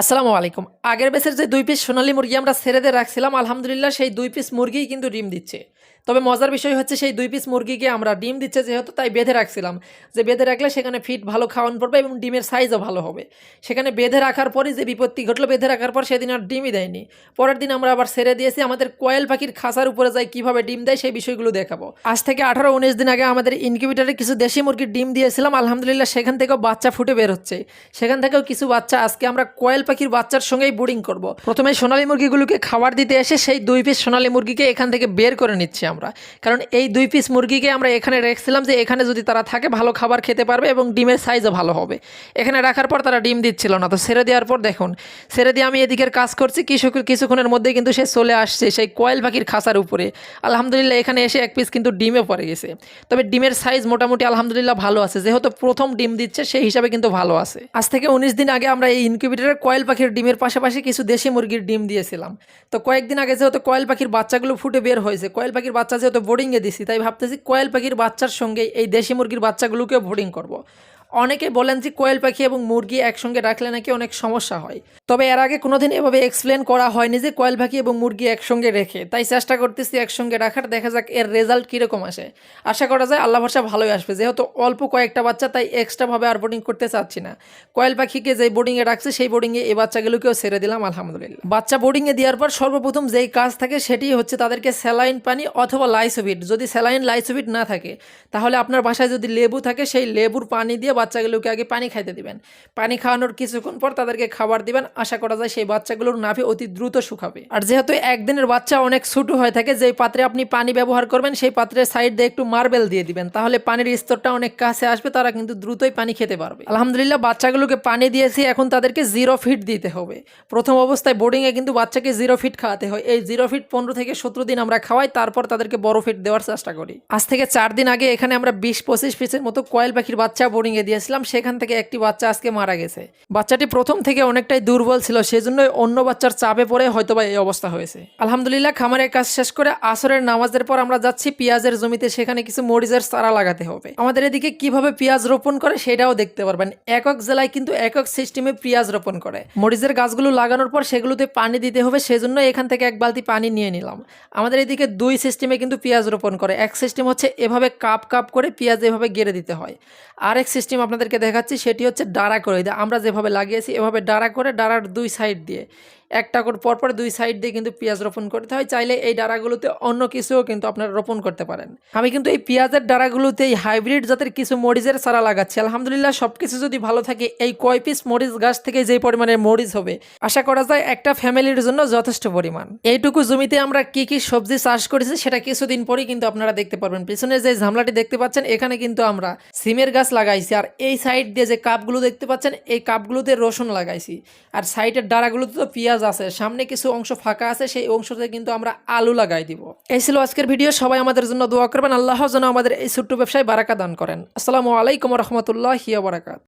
আসসালামু আলাইকুম। আগের বেসের যে দুই পিস সোনালি মুরগি আমরা ছেড়ে দিয়ে রাখছিলাম, আলহামদুলিল্লাহ সেই দুই পিস মুরগিই কিন্তু ডিম দিচ্ছে। তবে মজার বিষয় হচ্ছে সেই দুই পিস মুরগিকে আমরা ডিম দিচ্ছে যেহেতু তাই বেঁধে রাখছিলাম। যে বেঁধে রাখলে সেখানে ফিট ভালো খাওয়ান পড়বে এবং ডিমের সাইজও ভালো হবে। সেখানে বেঁধে রাখার পরই যে বিপত্তি ঘটলো, বেঁধে রাখার পর সেদিন আর ডিমই দেয়নি। পরের দিন আমরা আবার ছেড়ে দিয়েছি। আমাদের কোয়েল পাখির খাঁচার উপরে যায় কীভাবে ডিম দেয় সেই বিষয়গুলো দেখাবো। আজ থেকে আঠারো উনিশ দিন আগে আমাদের ইনকিউবেটারে কিছু দেশি মুরগির ডিম দিয়েছিলাম। আলহামদুলিল্লাহ সেখান থেকেও বাচ্চা ফুটে বের হচ্ছে। সেখান থেকেও কিছু বাচ্চা আজকে আমরা কয়েল পাখির বাচ্চার সঙ্গেই বোর্ডিং করব। প্রথমে সোনালী মুরগিগুলোকে খাবার দিতে এসে সেই দুই পিস সোনালী মুরগিকে এখান থেকে বের করে নিচ্ছি আমরা। কারণ এই দুই পিস মুরগিকে আমরা এখানে রেখেছিলাম যে এখানে যদি তারা থাকে, ভালো খাবার খেতে পারবে এবং ডিমের সাইজও ভালো হবে। এখানে রাখার পর তারা ডিম দিচ্ছিল না। তো ছেড়ে দেওয়ার পর দেখুন, ছেড়ে দিয়ে আমি এদিকের কাজ করছি। কিছু কিছুক্ষণের মধ্যে কিন্তু সে চলে আসছে সেই কোয়েল পাখির খাঁচার উপরে। আলহামদুলিল্লাহ, এখানে এসে এক পিস কিন্তু ডিমে পড়ে গেছে। তবে ডিমের সাইজ মোটামুটি আলহামদুলিল্লাহ ভালো আছে। যেহেতু প্রথম ডিম দিচ্ছে, সেই হিসাবে কিন্তু ভালো আছে। আজ থেকে উনিশ দিন আগে আমরা এই ইনকিউবেটারে কয়েল পাখির ডিমের পাশাপাশি কিছু দেশি মুরগির ডিম দিয়েছিলাম। তো কয়েকদিন আগে যেহেতু কয়েল পাখির বাচ্চাগুলো ফুটে বের হয়েছে, কয়েল পাখির বাচ্চা যেহেতু বোর্ডিংয়ে দিছি, তাই ভাবতেছি কয়েল পাখির বাচ্চার সঙ্গে এই দেশি মুরগির বাচ্চাগুলোকেও বোর্ডিং করব। অনেকে বলেন যে কোয়েল পাখি এবং মুরগি একসঙ্গে রাখলে নাকি অনেক সমস্যা হয়। তবে এর আগে কোনোদিন এভাবে এক্সপ্লেন করা হয়নি যে কোয়েল পাখি এবং মুরগি একসঙ্গে রেখে। তাই চেষ্টা করতেছি একসঙ্গে রাখার, দেখা যাক এর রেজাল্ট কীরকম আসে। আশা করা যায় আল্লাহ ভরসা ভালোই আসবে। যেহেতু অল্প কয়েকটা বাচ্চা, তাই এক্সট্রাভাবে আর বোর্ডিং করতে চাচ্ছি না। কোয়েল পাখিকে যে বোর্ডিংয়ে রাখছে, সেই বোর্ডিংয়ে এই বাচ্চাগুলোকেও ছেড়ে দিলাম, আলহামদুলিল্লাহ। বাচ্চা বোর্ডিংয়ে দেওয়ার পর সর্বপ্রথম যেই কাজ থাকে সেটি হচ্ছে তাদেরকে স্যালাইন পানি অথবা লাইসোভিট যদি স্যালাইন লাইসোভিট না থাকে, তাহলে আপনার বাসায় যদি লেবু থাকে, সেই লেবুর পানি দিয়ে বাচ্চাগুলোকে আগে পানি খাইতে দিবেন। পানি খাওয়ানোর কিছুক্ষণ পর তাদেরকে খাবার দিবেন। আশা করা যায় সেই বাচ্চাগুলোর নাভি অতি দ্রুত শুকাবে। আর যেহেতু একদিনের বাচ্চা অনেক ছোটো হয়ে থাকে, যেই পাত্রে আপনি পানি ব্যবহার করবেন, সেই পাত্রের সাইড দিয়ে একটু মার্বেল দিয়ে দিবেন। তাহলে পানির স্তরটা অনেক কাছে আসবে, তারা কিন্তু দ্রুতই পানি খেতে পারবে। আলহামদুলিল্লাহ, বাচ্চাগুলোকে পানি দিয়েছি, এখন তাদেরকে জিরো ফিট দিতে হবে। প্রথম অবস্থায় বোর্ডিংয়ে কিন্তু বাচ্চাকে জিরো ফিট খাওয়াতে হয়। এই জিরো ফিট পনেরো থেকে সতেরো দিন আমরা খাওয়াই, তারপর তাদেরকে বড় ফিট দেওয়ার চেষ্টা করি। আজ থেকে চার দিন আগে এখানে আমরা বিশ পঁচিশ পিসের মতো কয়েল পাখির বাচ্চা বোর্ডিংয়ে দিয়েছিলাম, সেখান থেকে একটি বাচ্চা আজকে মারা গেছে। বাচ্চাটি প্রথম থেকে অনেকটাই দুর্বল ছিল, সেজন্যই অন্য বাচ্চার চাপে পড়ে হয়তোবা এই অবস্থা হয়েছে। আলহামদুলিল্লাহ খামারের কাজ শেষ করে আসরের নামাজের পর আমরা যাচ্ছি পেঁয়াজের জমিতে, সেখানে কিছু মরিচের চারা লাগাতে হবে। আমাদের এদিকে কীভাবে পেঁয়াজ রোপণ করে সেটাও দেখতে পারবেন। একক জেলায় কিন্তু একক সিস্টেমে পেঁয়াজ রোপণ করে। মরিচের গাছগুলো লাগানোর পর সেগুলোতে পানি দিতে হবে সেজন্য এখান থেকে এক বালতি পানি নিয়ে নিলাম। আমাদের এদিকে দুই সিস্টেমে কিন্তু পেঁয়াজ রোপণ করে। এক সিস্টেম হচ্ছে এভাবে কাপ কাপ করে পেঁয়াজ এভাবে গেড়ে দিতে হয়। আর এক সিস্টেম আপনাদেরকে দেখাচ্ছি, সেটি হচ্ছে ডাড়া করে। আমরা যেভাবে লাগিয়েছি, এভাবে ডাড়া করে, ডাড়ার দুই সাইড দিয়ে। একটা করে পরপর দুই সাইড দিয়ে কিন্তু পেঁয়াজ রোপণ করতে হয়। চাইলে এই ডাড়াগুলোতে অন্য কিছুও কিন্তু আপনারা রোপণ করতে পারেন। আমি কিন্তু এই পেঁয়াজের ডাড়াগুলোতে এই হাইব্রিড জাতের কিছু মরিচের চারা লাগাচ্ছি। আলহামদুলিল্লাহ সব কিছু যদি ভালো থাকে, এই কয় পিস মরিচ গাছ থেকে যে পরিমাণে মরিচ হবে, আশা করা যায় একটা ফ্যামিলির জন্য যথেষ্ট পরিমাণ। এইটুকু জমিতে আমরা কি কি সবজি চাষ করেছি সেটা কিছুদিন পরেই কিন্তু আপনারা দেখতে পারবেন। পিছনে যে ঝামলাটি দেখতে পাচ্ছেন, এখানে কিন্তু আমরা সিমের গাছ লাগাইছি আর এই সাইড দিয়ে যে কাপগুলো দেখতে পাচ্ছেন, এই কাপগুলোতে রসুন লাগাইছি। আর সাইডের ডাড়াগুলোতে তো পেঁয়াজ আছে, সামনে কিছু অংশ ফাঁকা আছে, সেই অংশতে কিন্তু আমরা আলু লাগাই দিব। এই ছিল আজকের ভিডিও, সবাই আমাদের জন্য দোয়া করবেন, আল্লাহ যেন আমাদের এই ছোট্ট ব্যবসায় বারাকা দান করেন। আসসালামু আলাইকুম রহমতুল্লাহ বারাকাত।